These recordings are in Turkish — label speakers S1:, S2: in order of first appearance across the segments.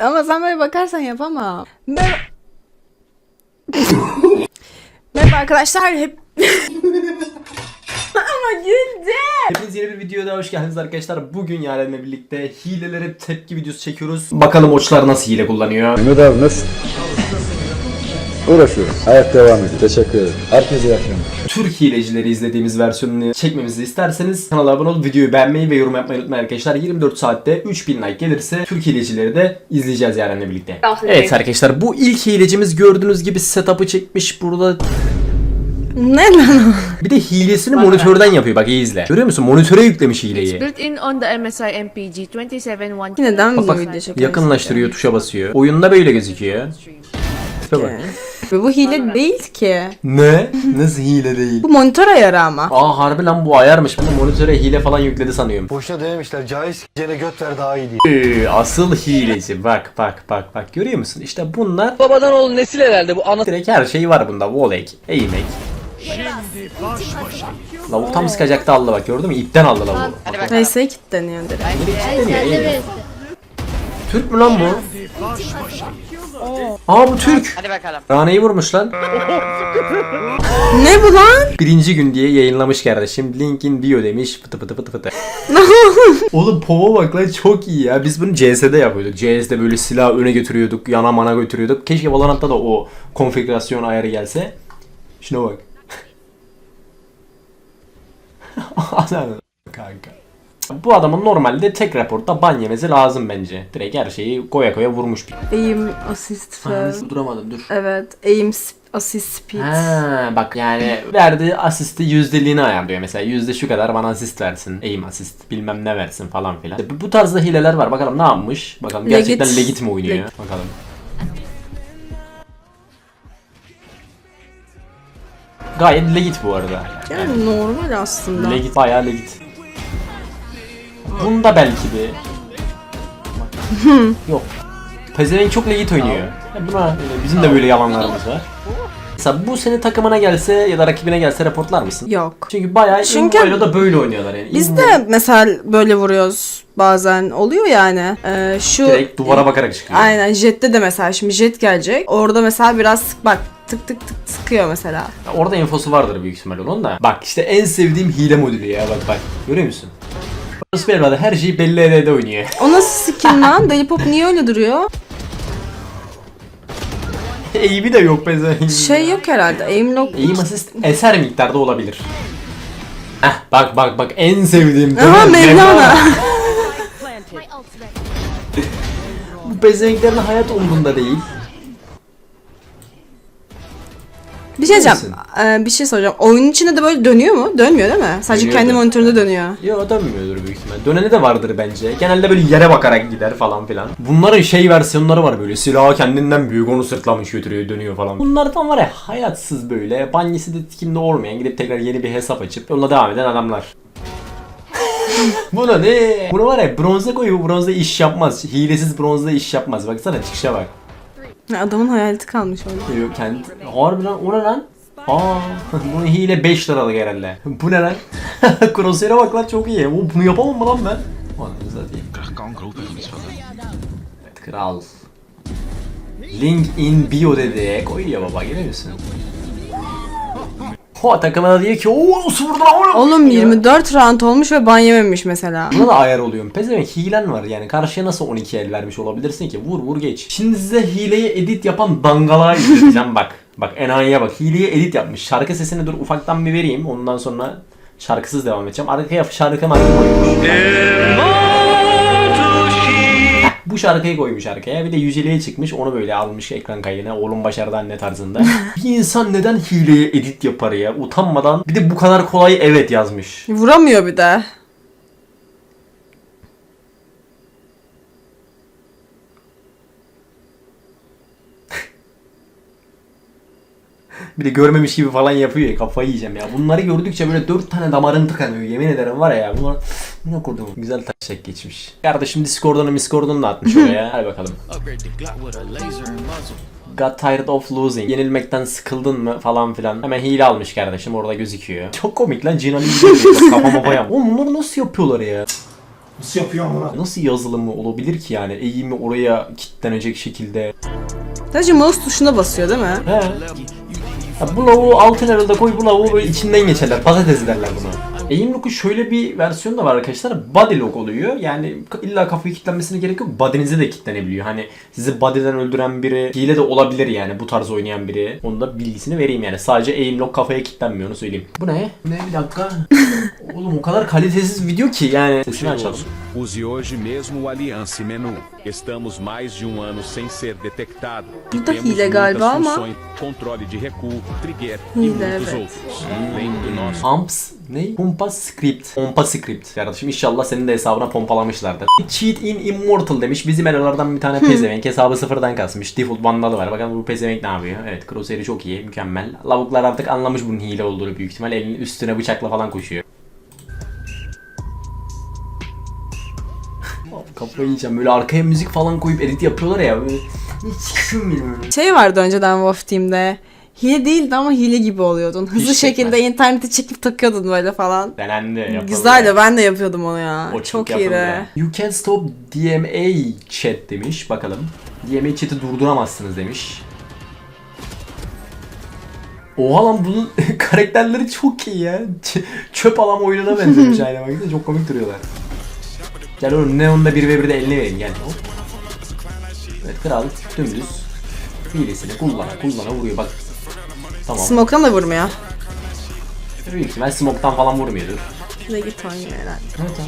S1: Ama sen böyle bakarsan yapamam. Merhaba. Merhaba arkadaşlar hep... Ama güldüm.
S2: Hepiniz yeni bir videoda hoş geldiniz arkadaşlar. Bugün Yaren'le birlikte hilelere tepki videosu çekiyoruz. Bakalım oçlar nasıl hile kullanıyor.
S3: Mehmet abi nasılsın? Uğraşıyorum. Hayat devam ediyor. Teşekkür ederim. Herkese iyi akşamlar.
S2: Türk hilecileri izlediğimiz versiyonunu çekmemizi isterseniz kanala abone olup videoyu beğenmeyi ve yorum yapmayı unutmayın arkadaşlar. 24 saatte 3000 like gelirse Türk hilecileri de izleyeceğiz Yaren'le birlikte. Evet arkadaşlar bu ilk hilecimiz gördüğünüz gibi setup'ı çekmiş burada.
S1: Ne lan
S2: Bir de hilesini monitörden yapıyor bak iyi izle. Görüyor musun? Monitöre yüklemiş hileyi.
S4: Built in on the MSI MPG 271
S1: o? Neden
S2: Bak bak
S1: video
S2: yakınlaştırıyor tuşa basıyor. Oyunda böyle gözüküyor. Tipe bak.
S1: Bu hile değil ki.
S2: Ne? Nasıl hile değil?
S1: Bu monitör ayarı ama.
S2: Aa harbi lan bu ayarmış. De monitöre hile falan yükledi sanıyorum.
S5: Boşuna dememişler. Caiz gene göt ver daha iyi diye.
S2: Ee, asıl hileci. Bak bak bak bak görüyor musun? İşte bunlar
S6: Babadan oğul nesil herhalde bu ana
S2: direkt her şey var bunda. Wall eğmek. Lavuk tam sıkacaktı aldı bak gördün mü? İpten aldı lavuğu.
S1: Neyse kilitleniyor direkt.
S2: Kilitleniyor, eğmek. Türk mü lan bu? Aa bu Türk.
S6: Hadi bakalım.
S2: Rane'yi vurmuş lan.
S1: Ne bu lan?
S2: Birinci gün diye yayınlamış kardeşim. Linkin bio demiş. Fıtı fıtı fıtı fıtı. Oğlum pova bak lan çok iyi ya. Biz bunu CS'de yapıyorduk. CS'de böyle silah öne götürüyorduk. Yana mana götürüyorduk. Keşke Valorant'ta da o konfigürasyon ayarı gelse. Şuna bak. Ananı kanka. Bu adamın normalde tek raporta ban yemesi lazım bence. Direkt her şeyi koya koya vurmuş bir.
S1: Aim assist first.
S2: Duramadım dur.
S1: Evet. Aim assist speed.
S2: Ha bak yani verdiği asisti yüzdeliğini ayarlıyor mesela yüzde şu kadar bana asist versin aim asist bilmem ne versin falan filan. Bu, bu tarzda hileler var bakalım ne yapmış bakalım gerçekten
S1: Legit.
S2: legit mi oynuyor
S1: Leg-
S2: bakalım. Gayet legit bu arada.
S1: Yani normal aslında.
S2: Legit bayağı legit. Bunda belki bir Yok. Pezevenk çok legit oynuyor. Ya buna öyle, bizim de böyle yalanlarımız var. Mesela bu senin takımına gelse ya da rakibine gelse raportlar mısın?
S1: Yok.
S2: Çünkü bayağı
S1: Çünkü-
S2: Çünkü da böyle oynuyorlar yani.
S1: Biz de mesela böyle vuruyoruz bazen oluyor yani. Ee, şu
S2: direkt duvara bakarak çıkıyor.
S1: Aynen jette de mesela şimdi jet gelecek. Orada mesela biraz sık bak tık tık tık sıkıyor mesela.
S2: Orada infosu vardır büyük ihtimalle onun da. Bak işte en sevdiğim hile modülü ya bak bak. Görüyor musun? Orası benim. Her şeyi belli ede ede oynuyor.
S1: O nasıl skin lan? Deli Pop niye öyle duruyor?
S2: Eğimi de yok pezevenk.
S1: Şey yok herhalde. Aim lock.
S2: Eğim asist eser miktarda olabilir. Heh bak bak bak en sevdiğim.
S1: Aha
S2: dönem-
S1: Mevlana.
S2: Bu pezevenklerin hayat umurunda değil.
S1: Bir şey diyeceğim. Ee, bir şey soracağım. Oyunun içinde de böyle dönüyor mu? Dönmüyor değil mi? Sadece
S2: Dönüyor,
S1: kendi monitöründe dönüyor.
S2: Yo dönmüyordur büyük ihtimal. Döneni de vardır bence. Genelde böyle yere bakarak gider falan filan. Bunların şey versiyonları var böyle. Silahı kendinden büyük onu sırtlamış götürüyor dönüyor falan. Bunlardan var ya hayatsız böyle. Banyesi de tikinde olmayan gidip tekrar yeni bir hesap açıp yoluna devam eden adamlar. Buna ne? Bunu var ya bronza koyuyor bu bronzda iş yapmaz. Hilesiz bronzda iş yapmaz. Baksana çıkışa bak.
S1: Adamın hayaleti kalmış orada.
S2: Yok kendi... Harbi lan o ne lan? Aa, bunu hile 5 liralık herhalde. Bu ne lan? Crosshair'a bak lan çok iyi. O, bunu yapamam mı lan ben? Hadi. Evet kral. Link in bio dedi. Koyuyor baba görüyor musun? Ho takımına diyor ki ooo nasıl vurdu lan oğlum?
S1: Oğlum
S2: Ya.
S1: 24 round olmuş ve ban yememiş mesela.
S2: Buna da ayar oluyorum. Pezevenk hilen var yani. Karşıya nasıl 12 el vermiş olabilirsin ki? Vur vur geç. Şimdi size hileyi edit yapan dangalağı izleteceğim bak. Bak enayiye bak. Hileyi edit yapmış. Şarkı sesini dur ufaktan bir vereyim. Ondan sonra şarkısız devam edeceğim. Arkaya şarkı markı koymuş. Bu şarkıyı koymuş arkaya. Bir de yüceliğe çıkmış. Onu böyle almış ekran kaydına. Oğlum başardı anne tarzında. bir insan neden hileye edit yapar ya? Utanmadan. Bir de bu kadar kolay evet yazmış.
S1: Vuramıyor bir de.
S2: Bir de görmemiş gibi falan yapıyor ya kafayı yiyeceğim ya. Bunları gördükçe böyle dört tane damarın tıkanıyor yemin ederim var ya. Bunlar ne kurdum. Güzel taşak geçmiş. Kardeşim Discord'unu Discord'unu da atmış oraya. Hadi bakalım. Got tired of losing. Yenilmekten sıkıldın mı falan filan. Hemen hile almış kardeşim orada gözüküyor. Çok komik lan Cina Lee Kafa mapa yap. Oğlum bunları nasıl yapıyorlar ya? Nasıl yapıyor ama? Nasıl yazılımı olabilir ki yani? Eğimi oraya kilitlenecek şekilde.
S1: Sadece mouse tuşuna basıyor değil mi?
S2: He. Ya bu lavuğu altın herhalde koy bu lavuğu böyle içinden geçerler. Patates derler buna. Aim lock'un şöyle bir versiyonu da var arkadaşlar. Body lock oluyor. Yani illa kafayı kilitlenmesine gerek yok. Body'nize de kilitlenebiliyor. Hani sizi body'den öldüren biri hile de olabilir yani bu tarz oynayan biri. Onun da bilgisini vereyim yani. Sadece aim lock kafaya kilitlenmiyor onu söyleyeyim. Bu ne? Ne bir dakika. Oğlum o kadar kalitesiz video ki yani. Sesini açalım.
S7: Use hoje mesmo o Aliança menu. Estamos mais de um ano sem ser detectado. E
S1: Bu da
S7: temos
S1: hile galiba
S7: muitas
S1: ama-
S7: funções, controle de recuo, trigger e muitos outros. Além do nosso
S2: Pumps ne? Pompa script. Pompa script. Kardeşim inşallah senin de hesabına pompalamışlardır. Cheat in Immortal demiş. Bizim eralardan bir tane pezevenk hesabı sıfırdan kasmış. Default vandalı var. Bakalım bu pezevenk ne yapıyor? Evet Crosshair'i çok iyi. Mükemmel. Lavuklar artık anlamış bunun hile olduğunu büyük ihtimal. Elinin üstüne bıçakla falan koşuyor. Kafayı yiyeceğim. Böyle arkaya müzik falan koyup edit yapıyorlar ya. Böyle... Hiç düşünmüyorum.
S1: Şey vardı önceden Wolf Team'de. Hile değildi ama hile gibi oluyordun. Hızlı
S2: Hiç
S1: şekilde
S2: çekmez.
S1: internete çekip takıyordun böyle falan.
S2: Denendi. yapıldı.
S1: Güzeldi ben de yapıyordum onu ya.
S2: O
S1: Çok
S2: yapıldı.
S1: iyiydi.
S2: You can stop DMA chat demiş. Bakalım. DMA chat'i durduramazsınız demiş. Oha lan bunun karakterleri çok iyi ya. Ç- çöp alam oyununa benzemiş aynı bakın. Çok komik duruyorlar. Gel oğlum Neon'da 1v1'de eline verin gel. Hop. Evet kral dümdüz. Hilesini kullana kullana vuruyor bak. Tamam.
S1: Smoke'tan da vurmuyor.
S2: Büyük ihtimal smoke'tan falan vurmuyordur.
S1: Ne git oynuyor herhalde.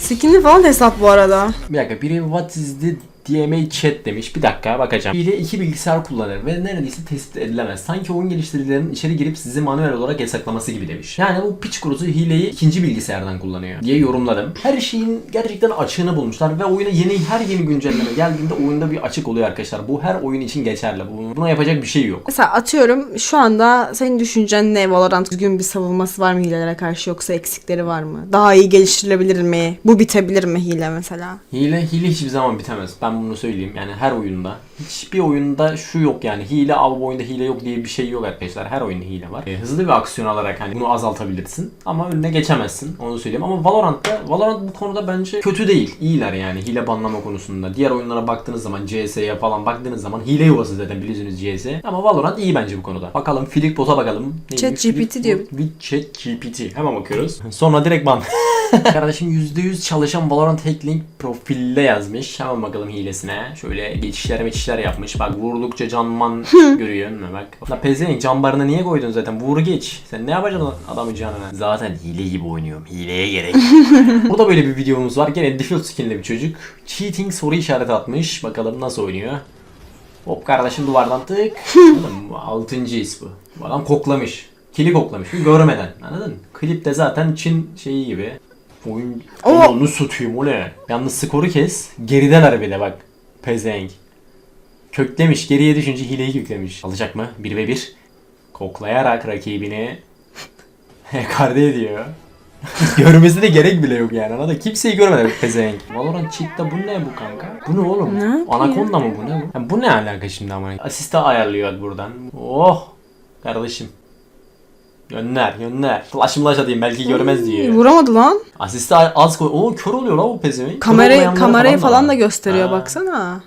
S1: Skinli falan da hesap bu arada.
S2: Bir dakika biri what is the DMA chat demiş. Bir dakika bakacağım. Biri iki bilgisayar kullanır ve neredeyse tespit edilemez. Sanki oyun geliştiricilerinin içeri girip sizi manuel olarak yasaklaması gibi demiş. Yani bu piç kurusu hileyi ikinci bilgisayardan kullanıyor diye yorumladım. Her şeyin gerçekten açığını bulmuşlar ve oyuna yeni her yeni güncelleme geldiğinde oyunda bir açık oluyor arkadaşlar. Bu her oyun için geçerli. Bu- Buna yapacak bir şey yok.
S1: Mesela atıyorum şu anda senin düşüncen ne? Valorant düzgün bir savunması var mı hilelere karşı yoksa eksikleri var mı? Daha iyi geliştirilebilir mi? Bu bitebilir mi hile mesela?
S2: Hile hile hiçbir zaman bitemez. Ben bunu söyleyeyim. Yani her oyunda. Hiçbir oyunda şu yok yani. Hile av bu oyunda hile yok diye bir şey yok arkadaşlar. Her oyunda hile var. E, hızlı bir aksiyon alarak hani bunu azaltabilirsin. Ama önüne geçemezsin. Onu söyleyeyim. Ama Valorant'ta Valorant bu konuda bence kötü değil. İyiler yani hile banlama konusunda. Diğer oyunlara baktığınız zaman CS'ye falan baktığınız zaman hile yuvası zaten biliyorsunuz CS. Ama Valorant iyi bence bu konuda. Bakalım Philip Bot'a bakalım. Neymiş?
S1: ChatGPT
S2: Philip
S1: diyor.
S2: Bot With ChatGPT. Hemen bakıyoruz. Sonra direkt ban. Kardeşim %100 çalışan Valorant Hacklink profilde yazmış. Hemen bakalım hilesine. Şöyle geçişler geçişler yapmış. Bak vurdukça canman görüyor musun? Bak. La pezevenk can barına niye koydun zaten? Vur geç. Sen ne yapacaksın adamı canına? Zaten hile gibi oynuyorum. Hileye gerek. Burada böyle bir videomuz var. Gene default skinli bir çocuk. Cheating soru işareti atmış. Bakalım nasıl oynuyor. Hop kardeşim duvardan tık. Oğlum 6. his bu. Bu adam koklamış. Kili koklamış. Görmeden. Anladın mı? Klipte zaten Çin şeyi gibi. Oyun... Onu tutayım o ne? Yalnız skoru kes. Gerideler bile bak. Pezenk. Köklemiş. Geriye düşünce hileyi köklemiş. Alacak mı? 1 ve 1. Koklayarak rakibini hekarte ediyor. Görmesi de gerek bile yok yani. Anladın? Kimseyi görmedi pezevenk. Valorant cheat'te bu ne bu kanka? Bu ne oğlum?
S1: Ne?
S2: Anakonda mı bu ne bu? Ya bu ne alaka şimdi ama? Asiste ayarlıyor buradan. Oh! Kardeşim. Gönder, gönder. Flash flash atayım belki görmez diyor.
S1: Vuramadı lan.
S2: Asiste az koy. Oo kör oluyor lan bu pezevenk.
S1: Kamerayı, kamerayı falan da
S2: var.
S1: gösteriyor
S2: Ha.
S1: baksana.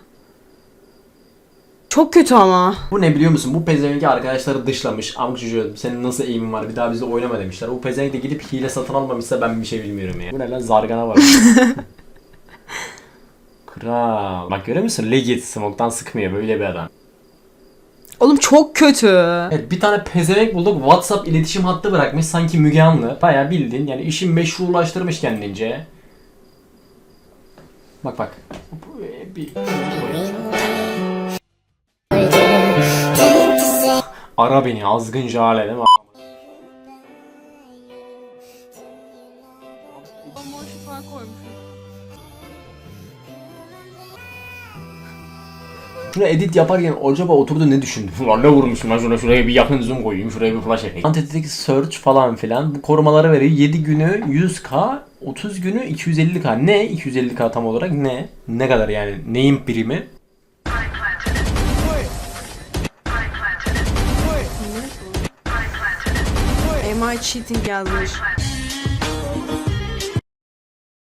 S1: Çok kötü ama.
S2: Bu ne biliyor musun? Bu pezevenki arkadaşları dışlamış. Amk çocuğu senin nasıl eğimin var bir daha bizle oynama demişler. Bu pezevenk de gidip hile satın almamışsa ben bir şey bilmiyorum ya. Bu ne lan zargana var. Kral. Bak görüyor musun? Legit smoke'tan sıkmıyor böyle bir adam.
S1: Oğlum çok kötü.
S2: Evet bir tane pezevenk bulduk. WhatsApp iletişim hattı bırakmış. Sanki Müge Anlı. Bayağı bildin. Yani işi meşrulaştırmış kendince. Bak bak. Bir... Ara beni azgın jale değil mi? Şuna edit yaparken acaba oturdu ne düşündü? Ulan ne vurmuşum lan şuna şuraya bir yakın zoom koyayım şuraya bir flash ekeyim. Antetik search falan filan bu korumaları veriyor. 7 günü 100k 30 günü 250k. Ne 250k tam olarak ne? Ne kadar yani? Neyin primi?
S1: Cheating yazmış.